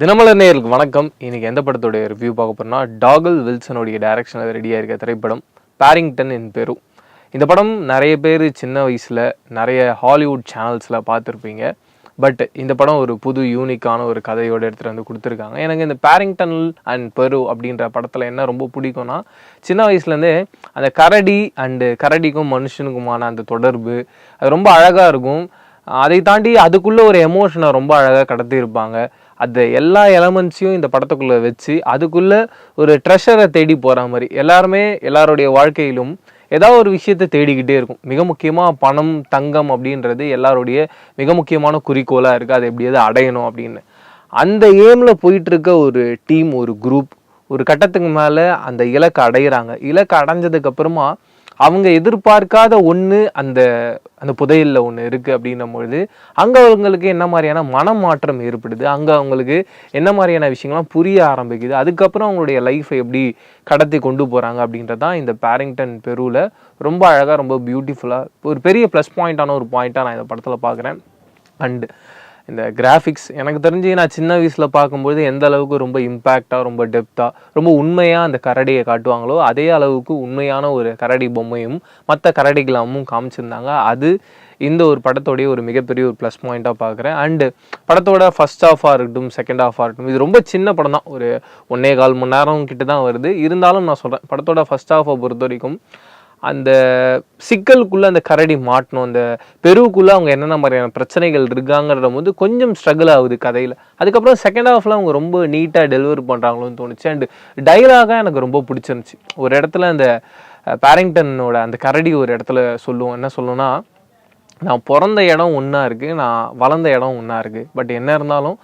தினமலர் நேயர்களுக்கு வணக்கம். இன்னைக்கு எந்த படத்தோடைய ரிவ்யூ பார்க்க போகிறோம்னா டாகல் வில்சனுடைய டைரக்ஷனில் ரெடியாக இருக்க திரைப்படம் பேரிங்டன் இன் பெரு. இந்த படம் நிறைய பேர் சின்ன வயசில் நிறைய ஹாலிவுட் சேனல்ஸில் பார்த்துருப்பீங்க. பட் இந்த படம் ஒரு புது யூனிக்கான ஒரு கதையோடு எடுத்துகிட்டு வந்து கொடுத்துருக்காங்க. எனக்கு இந்த பேரிங்டன் அண்ட் பெரு அப்படின்ற படத்தில் என்ன ரொம்ப பிடிக்கும்னா சின்ன வயசுலேருந்தே அந்த கரடி அண்டு கரடிக்கும் மனுஷனுக்குமான அந்த தொடர்பு அது ரொம்ப அழகாக இருக்கும். அதை தாண்டி அதுக்குள்ளே ஒரு எமோஷனை ரொம்ப அழகாக கடத்தியிருப்பாங்க. அந்த எல்லா எலமெண்ட்ஸையும் இந்த படத்துக்குள்ளே வச்சு அதுக்குள்ளே ஒரு ட்ரெஷரை தேடி போகிற மாதிரி. எல்லாருமே எல்லாருடைய வாழ்க்கையிலும் ஏதாவது ஒரு விஷயத்தை தேடிக்கிட்டே இருக்கும். மிக முக்கியமாக பணம் தங்கம் அப்படின்றது எல்லாருடைய மிக முக்கியமான குறிக்கோளாக இருக்குது அதை எப்படியாவது அடையணும் அப்படின்னு. அந்த ஏமில் போயிட்டுருக்க ஒரு டீம் ஒரு குரூப் ஒரு கட்டத்துக்கு மேலே அந்த இலக்கை அடையிறாங்க. இலக்கை அடைஞ்சதுக்கு அப்புறமா அவங்க எதிர்பார்க்காத ஒன்று அந்த அந்த புதையலில் ஒன்று இருக்குது அப்படின்னும் பொழுது அங்கே அவங்களுக்கு என்ன மாதிரியான மனமாற்றம் ஏற்படுது? அங்கே அவங்களுக்கு என்ன மாதிரியான விஷயங்கள்லாம் புரிய ஆரம்பிக்குது? அதுக்கப்புறம் அவங்களுடைய லைஃப்பை எப்படி கடத்தி கொண்டு போகிறாங்க அப்படின்றது தான் இந்த பேரிங்டன் பெருவில் ரொம்ப அழகாக ரொம்ப பியூட்டிஃபுல்லாக ஒரு பெரிய ப்ளஸ் பாயிண்ட்டான ஒரு பாயிண்ட்டாக நான் இந்த படத்தில் பார்க்குறேன். அண்டு இந்த கிராஃபிக்ஸ் எனக்கு தெரிஞ்சு நான் சின்ன வயசில் பார்க்கும்போது எந்த அளவுக்கு ரொம்ப இம்பேக்டாக ரொம்ப டெப்த்தாக ரொம்ப உண்மையாக அந்த கரடியை காட்டுவாங்களோ அதே அளவுக்கு உண்மையான ஒரு கரடி பொம்மையும் மற்ற கரடிகளாமும் காமிச்சிருந்தாங்க. அது இந்த ஒரு படத்தோடைய ஒரு மிகப்பெரிய ஒரு ப்ளஸ் பாயிண்ட்டாக பார்க்குறேன். அண்டு படத்தோட ஃபர்ஸ்ட் ஹாஃபாக இருக்கட்டும் செகண்ட் ஹாஃபாக இருக்கட்டும் இது ரொம்ப சின்ன படம் தான். ஒரு ஒன்றே கால் மணி நேரம் கிட்ட தான் வருது. இருந்தாலும் நான் சொல்கிறேன் படத்தோட ஃபர்ஸ்ட் ஹாஃபை பொறுத்த வரைக்கும் அந்த சிக்கலுக்குள்ளே அந்த கரடி மாட்டணும். அந்த பெருவுக்குள்ளே அவங்க என்னென்ன மாதிரியான பிரச்சனைகள் இருக்காங்கன்ற போது கொஞ்சம் ஸ்ட்ரகிள் ஆகுது கதையில். அதுக்கப்புறம் செகண்ட் ஹாஃபில் அவங்க ரொம்ப நீட்டாக டெலிவர் பண்ணுறாங்களோன்னு தோணுச்சு. அண்டு டைலாகாக எனக்கு ரொம்ப பிடிச்சிருந்துச்சு. ஒரு இடத்துல அந்த பேரிங்டனோட அந்த கரடி ஒரு இடத்துல சொல்லுவோம். என்ன சொல்லுவோம்னா நான் பிறந்த இடம் ஒன்றா இருக்குது நான் வளர்ந்த இடம் ஒன்றா இருக்குது பட் என்ன இருந்தாலும்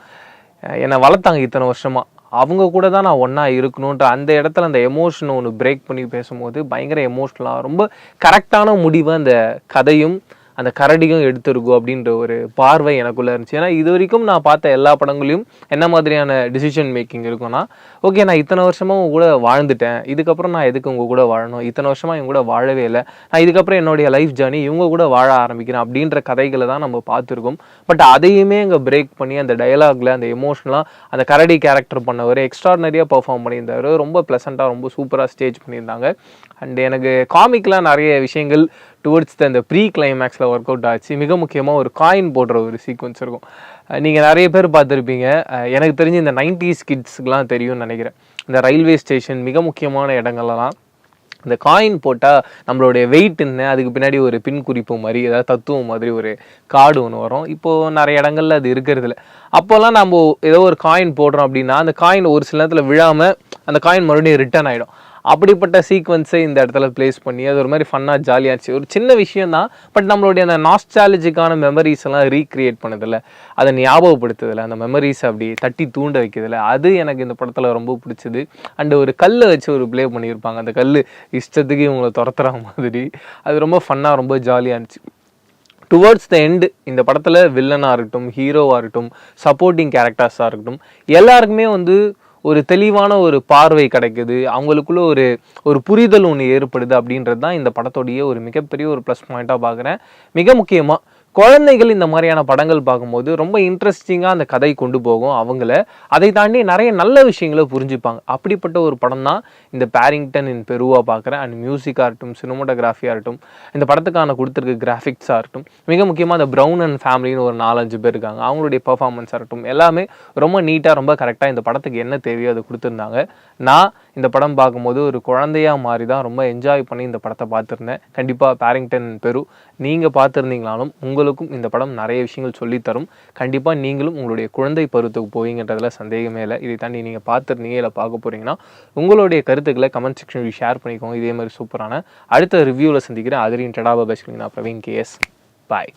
என்னை வளர்த்தாங்க இத்தனை வருஷமாக அவங்க கூட தான் நான் ஒன்றா இருக்கணுன்ற அந்த இடத்துல அந்த எமோஷனை ஒன்று பிரேக் பண்ணி பேசும்போது பயங்கர எமோஷ்னலாக ரொம்ப கரெக்டான முடிவை அந்த கதையும். அந்த கரடியும் எடுத்திருக்கும் அப்படின்ற ஒரு பார்வை எனக்குள்ளே இருந்துச்சு. ஏன்னா இது வரைக்கும் நான் பார்த்த எல்லா படங்களையும் என்ன மாதிரியான டிசிஷன் மேக்கிங் இருக்கும்னா ஓகே நான் இத்தனை வருஷமாக உங்க கூட வாழ்ந்துட்டேன். இதுக்கப்புறம் நான் எதுக்கு உங்கள் கூட வாழணும்? இத்தனை வருஷமாக இவங்க கூட வாழவே இல்லை. நான் இதுக்கப்புறம் என்னுடைய லைஃப் ஜேர்னி இவங்க கூட வாழ ஆரம்பிக்கிறேன் அப்படின்ற கதைகளை தான் நம்ம பார்த்துருக்கோம். பட் அதையுமே இங்கே பிரேக் பண்ணி அந்த டயலாகில் அந்த எமோஷனலாக அந்த கரடி கேரக்டர் பண்ணவர் எக்ஸ்ட்ராடனரியாக பர்ஃபார்ம் பண்ணியிருந்தார். ரொம்ப ப்ளசண்ட்டாக ரொம்ப சூப்பராக ஸ்டேஜ் பண்ணியிருந்தாங்க. அண்ட் எனக்கு காமிக்லாம் நிறைய விஷயங்கள் டுவர்ட்ஸ் த அந்த ப்ரீ கிளைமேக்ஸில் ஒர்க் அவுட் ஆச்சு. மிக முக்கியமாக ஒரு காயின் போடுற ஒரு சீக்வன்ஸ் இருக்கும். நீங்கள் நிறைய பேர் பார்த்துருப்பீங்க. எனக்கு தெரிஞ்சு இந்த நைன்டிஸ் கிட்ஸ்க்குலாம் தெரியும்னு நினைக்கிறேன். இந்த ரயில்வே ஸ்டேஷன் மிக முக்கியமான இடங்கள்லாம். இந்த காயின் போட்டால் நம்மளுடைய வெயிட் என்ன? அதுக்கு பின்னாடி ஒரு பின் குறிப்பு மாதிரி ஏதாவது தத்துவம் மாதிரி ஒரு கார்டு ஒன்று வரும். இப்போது நிறைய இடங்கள்ல அது இருக்கிறதுல அப்போல்லாம் நம்ம ஏதோ ஒரு காயின் போடுறோம் அப்படின்னா அந்த காயின் ஒரு சில நேரத்தில் விழாமல் அந்த காயின் மறுபடியும் ரிட்டர்ன் ஆகிடும் அப்படிப்பட்ட சீக்வன்ஸை இந்த இடத்துல ப்ளேஸ் பண்ணி அது ஒரு மாதிரி ஃபன்னாக ஜாலியாக இருந்துச்சு ஒரு சின்ன விஷயம் தான் பட் நம்மளுடைய அந்த நாஸ்டாலஜிக்கான மெமரிஸ் எல்லாம் ரீக்ரியேட் பண்ணதில்ல. அதை ஞாபகப்படுத்துதில்ல அந்த மெமரிஸ் அப்படி தட்டி தூண்ட வைக்கிறதுல அது எனக்கு இந்த படத்தில் ரொம்ப பிடிச்சது. அண்டு ஒரு கல்லை வச்சு ஒரு ப்ளே பண்ணியிருப்பாங்க. அந்த கல் இஷ்டத்துக்கு இவங்களை துரத்துற மாதிரி. அது ரொம்ப ஃபன்னாக ரொம்ப ஜாலியாக இருந்துச்சு. டுவர்ட்ஸ் த எண்டு இந்த படத்தில் வில்லனாக இருக்கட்டும் ஹீரோவாக இருக்கட்டும் சப்போர்ட்டிங் கேரக்டர்ஸாக இருக்கட்டும் எல்லாருக்குமே வந்து ஒரு தெளிவான ஒரு பார்வை கிடைக்குது. அவங்களுக்குள்ள ஒரு ஒரு புரிதல் ஒன்று ஏற்படுது அப்படின்றது தான் இந்த படத்தோடைய ஒரு மிகப்பெரிய ஒரு ப்ளஸ் பாயிண்ட்டாக பார்க்குறேன். மிக முக்கியமாக குழந்தைகள் இந்த மாதிரியான படங்கள் பார்க்கும்போது ரொம்ப இன்ட்ரெஸ்டிங்காக அந்த கதை கொண்டு போகும் அவங்கள. அதை தாண்டி நிறைய நல்ல விஷயங்களை புரிஞ்சுப்பாங்க. அப்படிப்பட்ட ஒரு படம் தான் இந்த பேரிங்டன் இன் பெருவாக பார்க்குறேன். அண்ட் மியூசிக்காக இருக்கட்டும் சினிமோட்டோகிராஃபியாக இருக்கட்டும் இந்த படத்துக்கான கொடுத்துருக்க கிராஃபிக்ஸாக இருக்கட்டும் மிக முக்கியமாக அந்த ப்ரௌன் அண்ட் ஃபேமிலின்னு ஒரு நாலஞ்சு பேர் இருக்காங்க. அவங்களுடைய பர்ஃபார்மன்ஸாக இருக்கட்டும் எல்லாமே ரொம்ப நீட்டாக ரொம்ப கரெக்டாக இந்த படத்துக்கு என்ன தேவையோ அதை கொடுத்துருந்தாங்க. நான் இந்த படம் பார்க்கும்போது ஒரு குழந்தையாக மாறி தான் ரொம்ப என்ஜாய் பண்ணி இந்த படத்தை பார்த்துருந்தேன். கண்டிப்பாக பேரிங்டன் பெரு நீங்கள் பார்த்துருந்தீங்களாலும் உங்களுக்கும் இந்த படம் நிறைய விஷயங்கள் சொல்லித்தரும். கண்டிப்பாக நீங்களும் உங்களுடைய குழந்தை பருவத்துக்கு போவீங்கன்றதுல சந்தேகமே இல்லை. இதை தாண்டி நீங்கள் பார்த்துருந்தீங்க இல்லை பார்க்க போறீங்கன்னா உங்களுடைய கருத்துக்களை கமெண்ட் செக்ஷனில் ஷேர் பண்ணிக்கோங்க. இதே மாதிரி சூப்பரான அடுத்த ரிவ்யூவில் சந்திக்கிறேன். அதிரின் டடாபா பேசுகிறீங்க நான் பிரவீன் கேஎஸ் பாய்